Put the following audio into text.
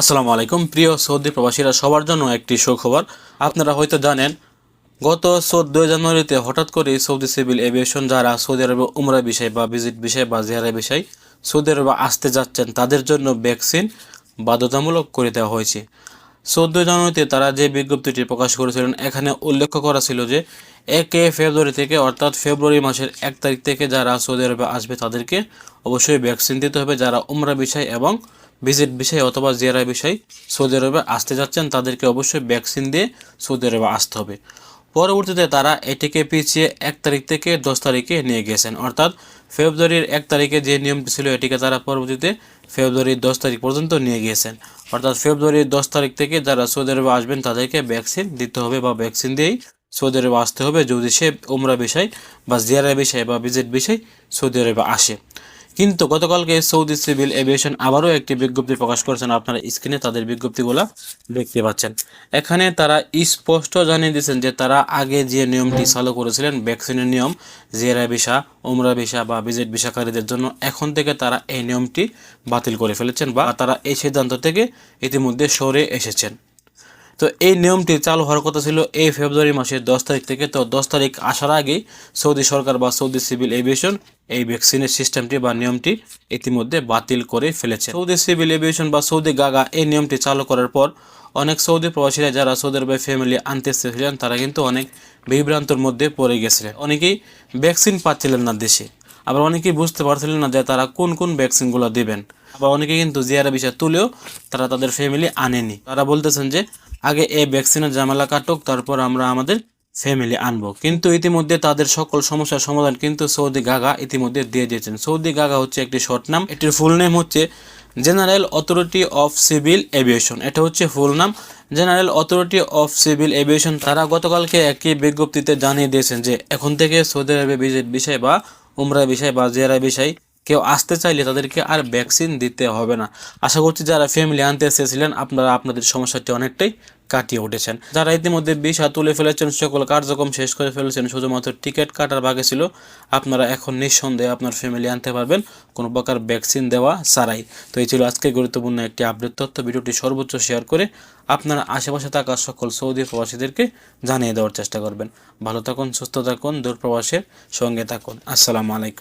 আসসালামু আলাইকুম। প্রিয় সৌদি প্রবাসীরা, সবার জন্য একটি সুখবর। আপনারা হয়তো জানেন, গত চোদ্দোই জানুয়ারিতে হঠাৎ করে সৌদি সিভিল এভিয়েশন যারা সৌদি আরবে উমরা বিষয় বা ভিজিট বিষয় বা জিয়ারা বিষয় সৌদি আরবে আসতে যাচ্ছেন, তাদের জন্য ভ্যাকসিন বাধ্যতামূলক করে দেওয়া হয়েছে। চোদ্দোই জানুয়ারিতে তারা যে বিজ্ঞপ্তিটি প্রকাশ করেছিলেন, এখানে উল্লেখ করা ছিল যে একে ফেব্রুয়ারি থেকে, অর্থাৎ ফেব্রুয়ারি মাসের এক তারিখ থেকে যারা সৌদি আরবে আসবে তাদেরকে অবশ্যই ভ্যাকসিন দিতে হবে। যারা উমরা বিষয় এবং ভিজিট বিষয় অথবা জিয়ারা বিষয় সৌদি আরবে আসতে যাচ্ছেন, তাদেরকে অবশ্যই ভ্যাকসিন দিয়ে সৌদি আরবে আসতে হবে। পরবর্তীতে তারা এটিকে পিছিয়ে এক তারিখ থেকে দশ তারিখে নিয়ে গেছেন অর্থাৎ ফেব্রুয়ারির এক তারিখে যে নিয়মটি ছিল, এটিকে তারা পরবর্তীতে ফেব্রুয়ারির দশ তারিখ পর্যন্ত নিয়ে গিয়েছেন। অর্থাৎ ফেব্রুয়ারির দশ তারিখ থেকে যারা সৌদি আরবে আসবেন, তাদেরকে ভ্যাকসিন দিতে হবে বা ভ্যাকসিন দিয়েই সৌদি আরবে আসতে হবে। যদি সে উমরা বিষয় বা জিয়ারা বিষয় বা ভিজিট বিষয় সৌদি আরবে আসে। কিন্তু গতকালকে সৌদি সিভিল এভিয়েশন আবারও একটি বিজ্ঞপ্তি প্রকাশ করেছেন। আপনারা স্ক্রিনে তাদের বিজ্ঞপ্তিগুলো দেখতে পাচ্ছেন। এখানে তারা স্পষ্ট জানিয়ে দিয়েছেন যে তারা আগে যে নিয়মটি চালু করেছিলেন, ভ্যাকসিনের নিয়ম, জিয়ারা ভিসা, উমরা ভিসা বা ভিজিট ভিসাকারীদের জন্য, এখন থেকে তারা এই নিয়মটি বাতিল করে ফেলেছেন বা তারা এই সিদ্ধান্ত থেকে ইতিমধ্যে সরে এসেছেন। তো এই নিয়মটি চালু হওয়ার কথা ছিল এই ফেব্রুয়ারি মাসের দশ তারিখ থেকে। তো দশ তারিখ আসার আগেই সৌদি সরকার বা সৌদি সিভিল এভিয়েশন এই ভ্যাকসিনের সিস্টেমটি বা নিয়মটি ইতিমধ্যে বাতিল করে ফেলেছে। সৌদি সিভিল এভিয়েশন বা সৌদি গাগা এই নিয়মটি চালু করার পর অনেক সৌদি প্রবাসীরা যারা সৌদি আরবের ফ্যামিলি আনতে এসেছিলেন তারা কিন্তু অনেক বিভ্রান্তর মধ্যে পড়ে গেছিলেন। অনেকেই ভ্যাকসিন পাচ্ছিলেন না দেশে। আবার অনেকেই বুঝতে পারছিলেন না যে তারা কোন কোন ভ্যাকসিনগুলো দিবেন। আবার অনেকে কিন্তু জিয়ারা বিষয় তুলেও তারা তাদের ফ্যামিলি আনেনি। তারা বলতেছেন যে, আগে এ ভ্যাকসিনের ঝামেলা কাটুক, তারপর আমরা আমাদের ফ্যামিলি আনব। কিন্তু ইতিমধ্যে তাদের সকল সমস্যার সমাধান কিন্তু সৌদি গাগা ইতিমধ্যে দিয়ে দিয়েছেন। সৌদি গাগা হচ্ছে একটি শর্ট নাম, এটির ফুল নেম হচ্ছে general authority of civil aviation এটা হচ্ছে ফুল নাম general authority of civil aviation তারা গতকালকে একটি বিজ্ঞপ্তিতে জানিয়ে দিয়েছেন যে, এখন থেকে সৌদি আরবে বিষয় বা উমরা বিষয় বা জিয়ারা বিষয় কেউ আসতে চাইলে তাদেরকে আর ভ্যাকসিন দিতে হবে না। আশা করছি যারা ফ্যামিলি আনতে এসেছিলেন, আপনারা আপনাদের সমস্যাটি অনেকটাই কাটিয়ে উঠেছেন। যারা ইতিমধ্যে বিষা তুলে ফেলেছেন, সকল কার্যক্রম শেষ করে ফেলেছেন, শুধুমাত্র টিকিট কাটার বাকি ছিল, আপনারা এখন নিঃসন্দেহে আপনার ফ্যামিলি আনতে পারবেন, কোনো প্রকার ভ্যাকসিন দেওয়া ছাড়াই। তো এই ছিল আজকে গুরুত্বপূর্ণ একটি আপডেট তথ্য। ভিডিওটি সর্বোচ্চ শেয়ার করে আপনারা আশেপাশে থাকা সকল সৌদি প্রবাসীদেরকে জানিয়ে দেওয়ার চেষ্টা করবেন। ভালো থাকুন, সুস্থ থাকুন দূর প্রবাসের সঙ্গে থাকুন। আসসালামু আলাইকুম।